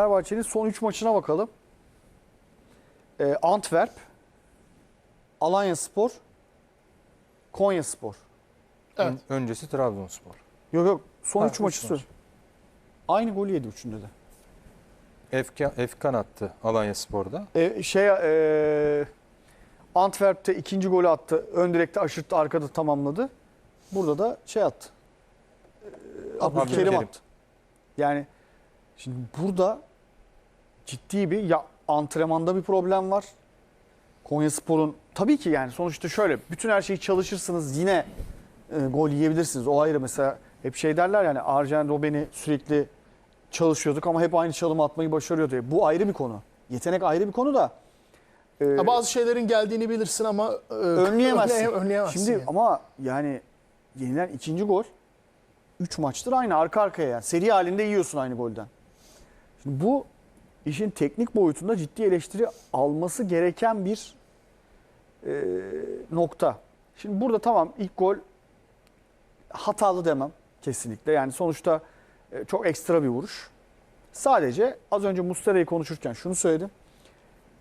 Fenerbahçe'nin son 3 maçına bakalım. Ee, Antwerp, Alanya Spor, Konya Spor. Evet. Ön- Öncesi Trabzonspor. Yok yok son Ha, 3 üç maçı maç. Aynı golü yedi üçünde de. Efkan, Efkan attı Alanya Spor'da. Ee, şey e, Antwerp'te ikinci golü attı. Ön direkte aşırttı, arkada tamamladı. Burada da şey attı. Abdülkerim Abdülkerim. attı. Yani şimdi burada ciddi bir ya antrenmanda bir problem var. Konyaspor'un tabii ki yani sonuçta şöyle bütün her şeyi çalışırsınız yine e, gol yiyebilirsiniz. O ayrı mesela hep şey derler yani Arjen Robben'i sürekli çalışıyorduk ama hep aynı çalımı atmayı başarıyor diye. Bu ayrı bir konu. Yetenek ayrı bir konu da. e, Ya bazı şeylerin geldiğini bilirsin ama e, önleyemezsin. önleye- önleyemezsin. Şimdi yani. ama yani yenilen ikinci gol 3 maçtır aynı arka arkaya yani. Seri halinde yiyorsun aynı golden. Şimdi bu işin teknik boyutunda ciddi eleştiri alması gereken bir e, nokta. Şimdi burada tamam ilk gol hatalı demem kesinlikle. Yani sonuçta e, çok ekstra bir vuruş. Sadece az önce Muslera'yı konuşurken şunu söyledim.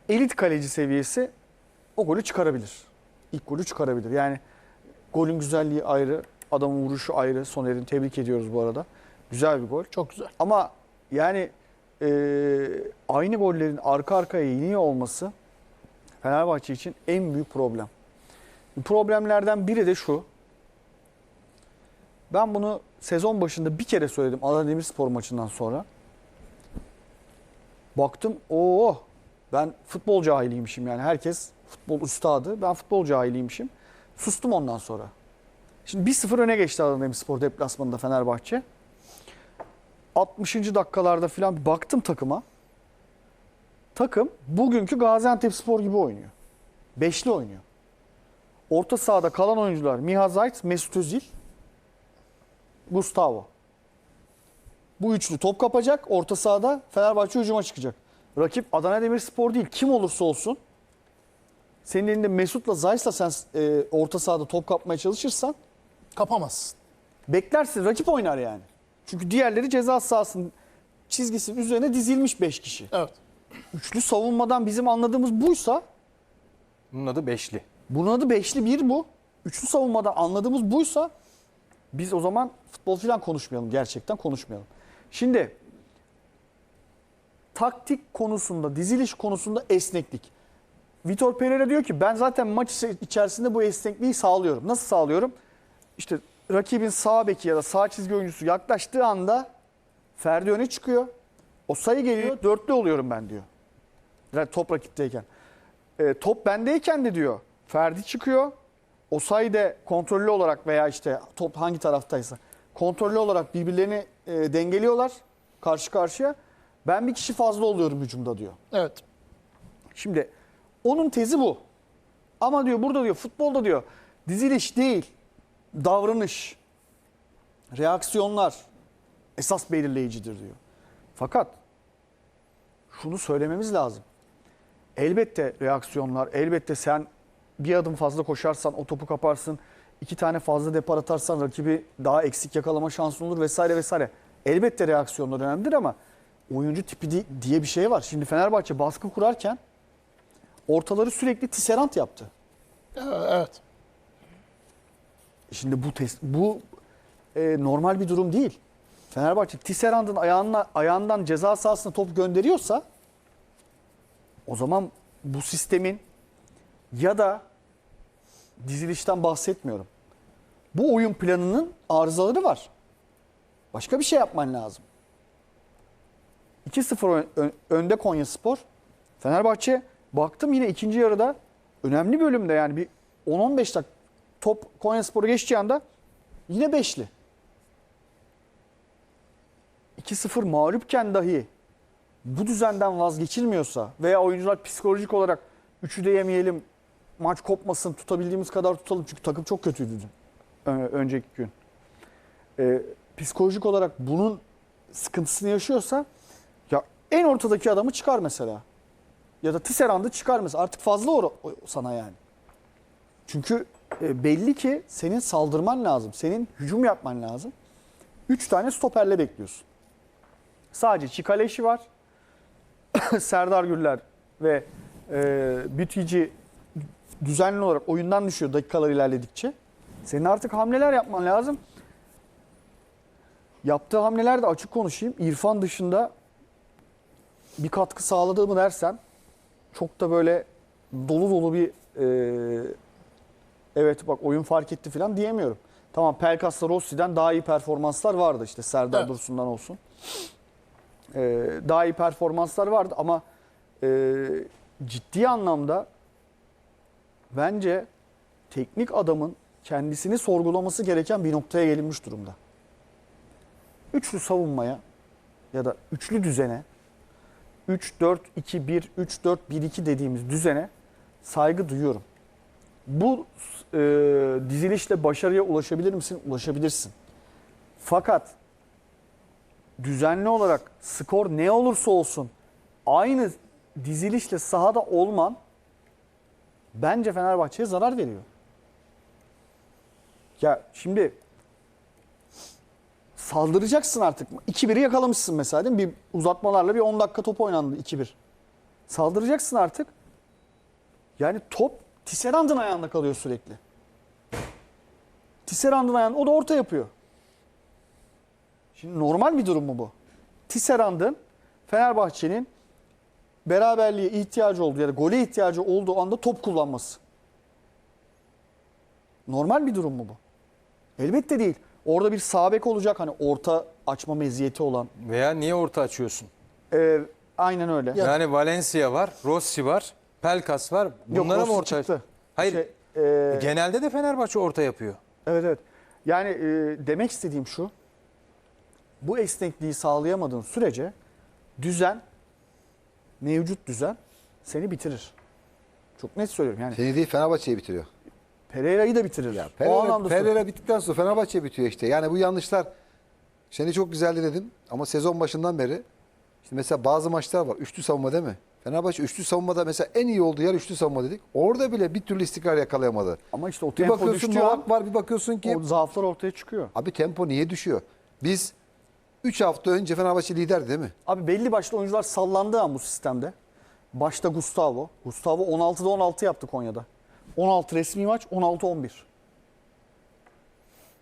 Elit kaleci seviyesi o golü çıkarabilir. İlk golü çıkarabilir. Yani golün güzelliği ayrı, adamın vuruşu ayrı. Soner'in tebrik ediyoruz bu arada. Güzel bir gol. Çok güzel. Ama yani e, aynı gollerin arka arkaya yeniyor olması Fenerbahçe için en büyük problem. Problemlerden biri de şu. Ben bunu sezon başında bir kere söyledim Adana Demirspor maçından sonra. Baktım o ben futbol cahiliymişim yani herkes futbol üstadı ben futbol cahiliymişim. Sustum ondan sonra. Şimdi 1-0 öne geçti Adana Demirspor deplasmanında Fenerbahçe. 60. dakikalarda falan baktım takıma. Takım bugünkü Gaziantep Spor gibi oynuyor. Beşli oynuyor. Orta sahada kalan oyuncular Miha Zayt, Mesut Özil, Gustavo. Bu üçlü top kapacak. Orta sahada Fenerbahçe hücuma çıkacak. Rakip Adana Demirspor değil. Kim olursa olsun senin elinde Mesut'la Zayt'la sen e, orta sahada top kapmaya çalışırsan Kapamazsın. beklersin. Rakip oynar yani. Çünkü diğerleri ceza sahasının çizgisinin üzerine dizilmiş 5 kişi. Evet. Üçlü savunmadan bizim anladığımız buysa Bunun adı Beşli. bunun adı beşli bir bu. Üçlü savunmadan anladığımız buysa biz o zaman futbol falan konuşmayalım. Gerçekten konuşmayalım. Şimdi taktik konusunda, diziliş konusunda esneklik. Vitor Pereira diyor ki ben zaten maç içerisinde bu esnekliği sağlıyorum. Nasıl sağlıyorum? İşte rakibin sağ beki ya da sağ çizgi oyuncusu yaklaştığı anda Ferdi öne çıkıyor. O sayı geliyor, dörtlü oluyorum ben diyor. Yani top rakipteyken. E, top bendeyken de diyor Ferdi çıkıyor. O sayıda kontrollü olarak veya işte top hangi taraftaysa kontrollü olarak birbirlerini e, dengeliyorlar karşı karşıya. Ben bir kişi fazla oluyorum hücumda diyor. Evet. Şimdi onun tezi bu. Ama diyor burada diyor futbolda diyor diziliş değil davranış, reaksiyonlar esas belirleyicidir diyor. Fakat şunu söylememiz lazım. Elbette reaksiyonlar, elbette sen bir adım fazla koşarsan o topu kaparsın. iki tane fazla depar atarsan rakibi daha eksik yakalama şansın olur vesaire vesaire. Elbette reaksiyonlar önemlidir ama oyuncu tipi di- diye bir şey var. Şimdi Fenerbahçe baskı kurarken ortaları sürekli Tisserant yaptı. Evet. Şimdi bu tes- bu e, normal bir durum değil. Fenerbahçe Tisserand'ın ayağına, ayağından ceza sahasına top gönderiyorsa o zaman bu sistemin ya da dizilişten bahsetmiyorum. Bu oyun planının arızaları var. Başka bir şey yapman lazım. 2-0 ön- ön- önde Konya Spor. Fenerbahçe baktım yine ikinci yarıda önemli bölümde yani bir 10-15 dakika top Konya Spor'u geçeceği anda yine beşli. 2-0 mağlupken dahi bu düzenden vazgeçilmiyorsa veya oyuncular psikolojik olarak üçü de yemeyelim, maç kopmasın, tutabildiğimiz kadar tutalım. Çünkü takım çok kötüydü dün, önceki gün. Ee, psikolojik olarak bunun sıkıntısını yaşıyorsa ya en ortadaki adamı çıkar mesela. Ya da Tisserand'ı çıkar mesela. Artık fazla o, o sana yani. Çünkü e, belli ki senin saldırman lazım. Senin hücum yapman lazım. Üç tane stoperle bekliyorsun. Sadece Çikaleşi var. Serdar Gürler ve e, Bütici düzenli olarak oyundan düşüyor dakikalar ilerledikçe. Senin artık hamleler yapman lazım. Yaptığı hamleler de açık konuşayım. İrfan dışında bir katkı sağladı mı dersen çok da böyle dolu dolu bir e, evet bak oyun fark etti falan diyemiyorum. Tamam Pelkas'la Rossi'den daha iyi performanslar vardı işte Serdar Evet. Dursun'dan olsun. E, daha iyi performanslar vardı ama e, ciddi anlamda bence teknik adamın kendisini sorgulaması gereken bir noktaya gelinmiş durumda. Üçlü savunmaya ya da üçlü düzene 3-4-2-1, 3-4-1-2 dediğimiz düzene saygı duyuyorum. Bu e, dizilişle başarıya ulaşabilir misin? Ulaşabilirsin. Fakat düzenli olarak skor ne olursa olsun aynı dizilişle sahada olman bence Fenerbahçe'ye zarar veriyor. Ya şimdi saldıracaksın artık. 2-1'i yakalamışsın mesela değil mi? Bir uzatmalarla bir 10 dakika top oynandı 2-1. Saldıracaksın artık. Yani top Tisserand'ın ayağında kalıyor sürekli. Tisserand'ın ayağında o da orta yapıyor. Şimdi normal bir durum mu bu? Tisserand'ın Fenerbahçe'nin beraberliğe ihtiyacı olduğu ya da gole ihtiyacı olduğu anda top kullanması. Normal bir durum mu bu? Elbette değil. Orada bir sağ bek olacak hani orta açma meziyeti olan. Veya niye orta açıyorsun? Ee, aynen öyle. Ya- Yani Valencia var, Rossi var, Pelkas var. Bunlara Rossi mı orta? çıktı. Hayır. Şey, e, Genelde de Fenerbahçe orta yapıyor. Evet evet. Yani e, demek istediğim şu. Bu esnekliği sağlayamadığın sürece düzen, mevcut düzen seni bitirir. Çok net söylüyorum. Yani Seni değil Fenerbahçe'yi bitiriyor. Pereira'yı da bitirir. o Pereira, anlamda söylüyorum. Pereira bittikten sonra Fenerbahçe bitiyor işte. Yani bu yanlışlar seni çok güzeldi dedim ama sezon başından beri işte mesela bazı maçlar var. Üçlü savunma değil mi? Fenerbahçe üçlü savunmada mesela en iyi olduğu yer üçlü savunma dedik. Orada bile bir türlü istikrar yakalayamadı. Ama işte o Bir tempo bakıyorsun düştüğü an Novak var bir bakıyorsun ki o zaaflar ortaya çıkıyor. abi tempo niye düşüyor? Biz 3 hafta önce Fenerbahçe liderdi değil mi? Abi belli başlı oyuncular sallandığı an bu sistemde. Başta Gustavo. Gustavo 16'da 16 yaptı Konya'da. 16 resmi maç 16-11.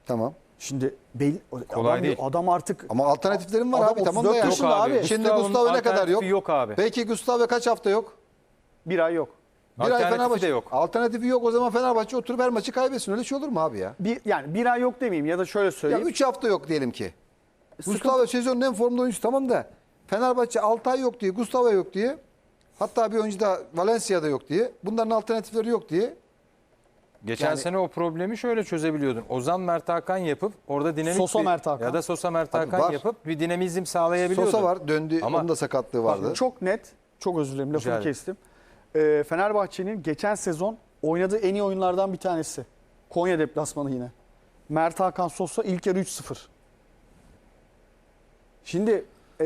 Tamam. Şimdi belli, Kolay adam, değil. adam artık Ama alternatiflerin var Adam abi tamam 34 da yani. yaşında abi. Şimdi Gustavo'nun Gustavo ne kadar yok? alternatifi yok abi. Peki Gustavo kaç hafta yok? bir ay yok. Bir ay Alternatifi Fenerbahçe de yok. Alternatifi yok o zaman Fenerbahçe oturup her maçı kaybetsin. Öyle şey olur mu abi ya? Bir, yani bir ay yok demeyeyim ya da şöyle Ya söyleyeyim. 3 hafta yok diyelim ki. Sıkıntı- Gustavo sezonun en formda oyuncusu tamam da Fenerbahçe 6 ay yok diye, Gustavo yok diye. Hatta bir oyuncu da Valencia'da yok diye. Bunların alternatifleri yok diye. Geçen Yani- sene o problemi şöyle çözebiliyordun. Ozan Mert Hakan yapıp orada dinamik Sosa bir- Mert Hakan. ya da Sosa Mert Hakan var. yapıp bir dinamizm sağlayabiliyordun. Sosa var döndü. Ama- onun da sakatlığı vardı. Çok net, çok özür dilerim lafını Rica ederim. kestim. Ee, Fenerbahçe'nin geçen sezon oynadığı en iyi oyunlardan bir tanesi. Konya deplasmanı yine. Mert Hakan Sosa ilk yarı 3-0. Şimdi e,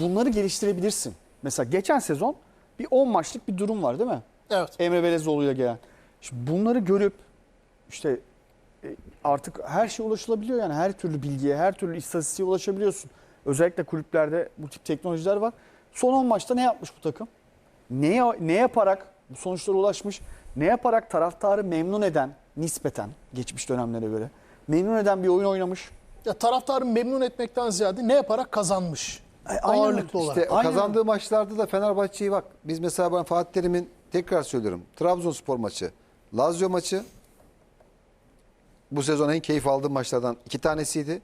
bunları geliştirebilirsin. Mesela geçen sezon bir 10 maçlık bir durum var değil mi? Evet. Emre Belezoğlu'yla gelen. Şimdi bunları görüp işte e, artık her şeye ulaşılabiliyor yani her türlü bilgiye, her türlü istatistiğe ulaşabiliyorsun. Özellikle kulüplerde bu tip teknolojiler var. Son 10 maçta ne yapmış bu takım? Ne, ne yaparak bu sonuçlara ulaşmış? Ne yaparak taraftarı memnun eden nispeten geçmiş dönemlere göre memnun eden bir oyun oynamış? Ya taraftarı memnun etmekten ziyade ne yaparak kazanmış? E, aynen Ağırlıklı olarak. İşte Aynen kazandığı maçlarda da Fenerbahçe'yi bak. Biz mesela ben Fatih Terim'in tekrar söylüyorum. Trabzonspor maçı, Lazio maçı bu sezon en keyif aldığım maçlardan iki tanesiydi.